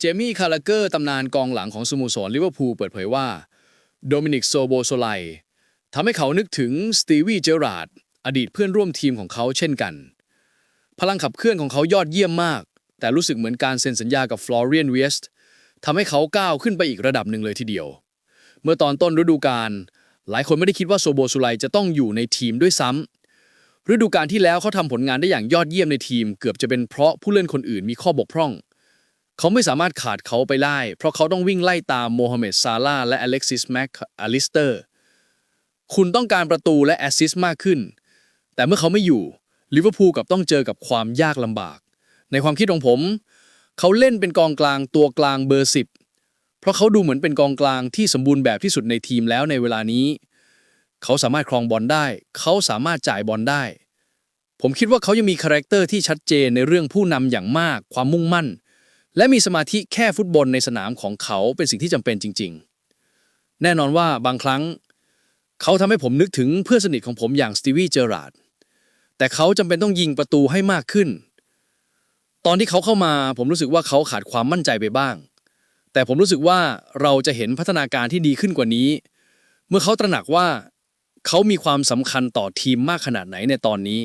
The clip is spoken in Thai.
เจมี่คาราเกอร์ตำนานกองหลังของสโมสรลิเวอร์พูลเปิดเผยว่า โดมินิกโซโบโซไลทำให้เขานึกถึงสตีวีเจอราร์ดอดีตเพื่อนร่วมทีมของเขาเช่นกัน พลังขับเคลื่อนของเขายอดเยี่ยมมาก แต่รู้สึกเหมือนการเซ็นสัญญากับฟลอเรียนเวสต์ทำให้เขาก้าวขึ้นไปอีกระดับหนึ่งเลยทีเดียว เมื่อตอนต้นฤดูกาลหลายคนไม่ได้คิดว่าโซโบซูไลจะต้องอยู่ในทีมด้วยซ้ำฤดูกาลที่แล้วเขาทำผลงานได้อย่างยอดเยี่ยมในทีม เกือบจะเป็นเพราะผู้เล่นคนอื่นมีข้อบกพร่อง เขาไม่สามารถขาดเขาไปได้ เพราะเขาต้องวิ่งไล่ตามโมฮัมเหม็ดซาลาห์และอเล็กซิสแม็กอลิสเตอร์ คุณต้องการประตูและแอสซิสมากขึ้น แต่เมื่อเขาไม่อยู่ลิเวอร์พูลกับต้องเจอกับความยากลำบาก ในความคิดของผม เขาเล่นเป็นกองกลางตัวกลางเบอร์สิบเพราะเขาดูเหมือนเป็นกองกลางที่สมบูรณ์แบบที่สุดในทีมแล้วในเวลานี้ เขาสามารถครองบอลได้ เขาสามารถจ่ายบอลได้ ผมคิดว่าเขายังมีคาแรคเตอร์ที่ชัดเจนในเรื่องผู้นำอย่างมาก ความมุ่งมั่น และมีสมาธิแค่ฟุตบอลในสนามของเขาเป็นสิ่งที่จำเป็นจริง ๆ แน่นอนว่าบางครั้ง เขาทำให้ผมนึกถึงเพื่อนสนิทของผมอย่างสตีวีเจอราร์ดแต่เขาจำเป็นต้องยิงประตูให้มากขึ้น ตอนที่เขาเข้ามาผมรู้สึกว่าเขาขาดความมั่นใจไปบ้าง แต่ผมรู้สึกว่าเราจะเห็นพัฒนาการที่ดีขึ้นกว่านี้ เมื่อเขาตระหนักว่า เขามีความสำคัญต่อทีมมากขนาดไหนในตอนนี้